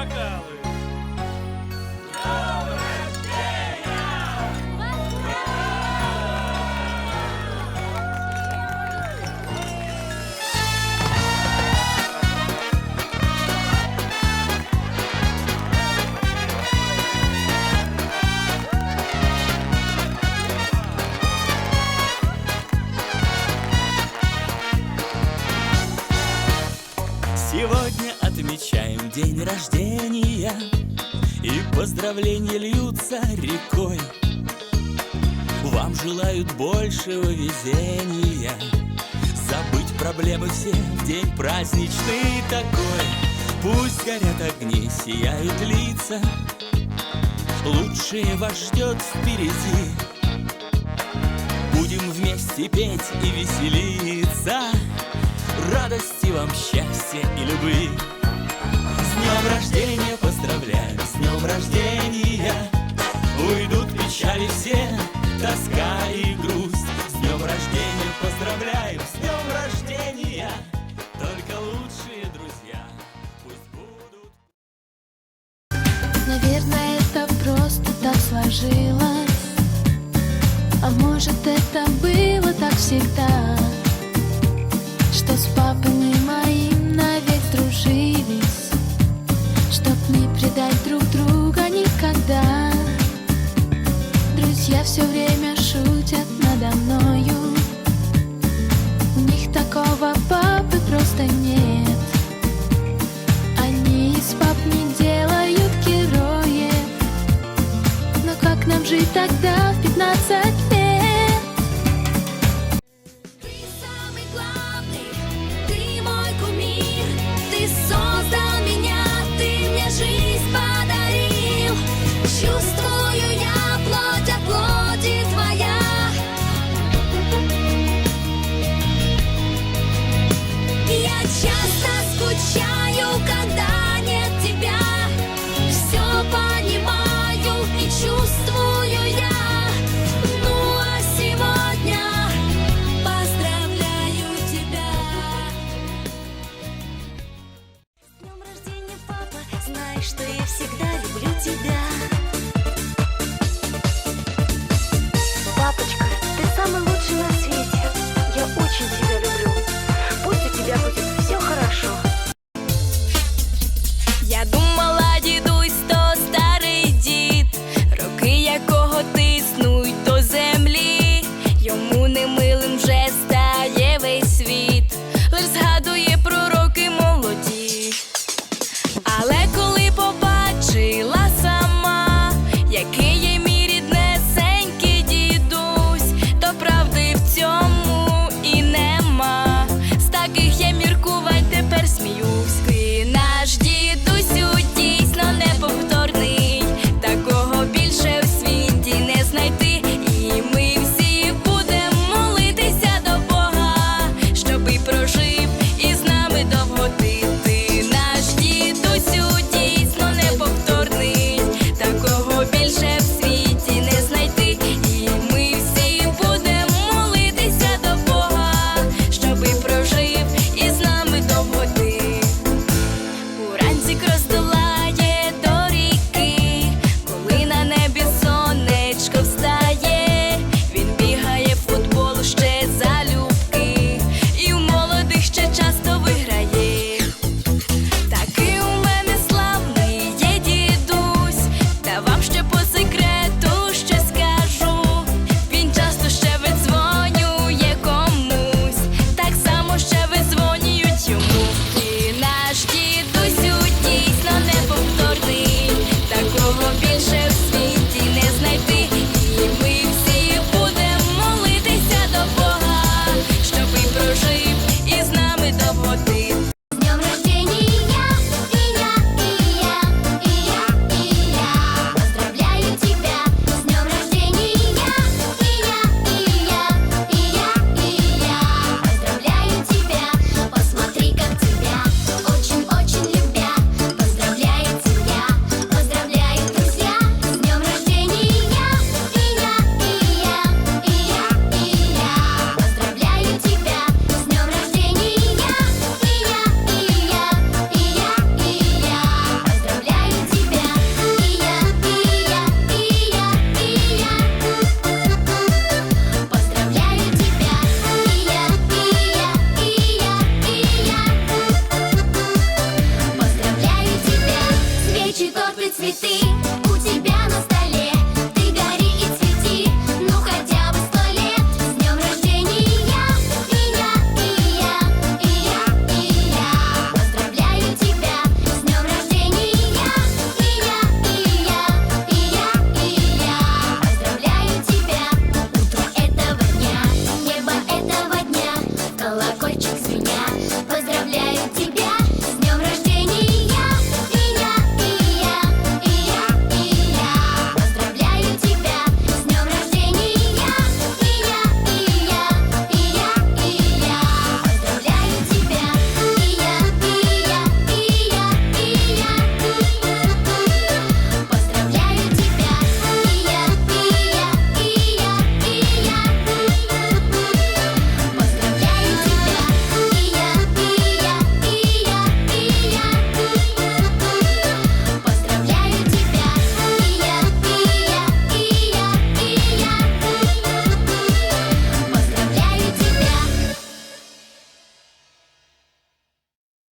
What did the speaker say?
Bucknell. Сегодня отмечаем день рождения И поздравления льются рекой. Вам желают большего везения Забыть проблемы все в день праздничный такой. Пусть горят огни, сияют лица Лучшее вас ждет впереди. Будем вместе петь и веселиться Радости вам, счастья и любви. С днем рождения поздравляю, с днем рождения. Уйдут печали все, тоска и грусть. С днем рождения поздравляю, с днем рождения. Только лучшие друзья пусть будут. Наверное, это просто так сложилось. А может, это было так всегда Что с всегда люблю тебя. Папочка, ты самый лучший на свете. Я очень тебя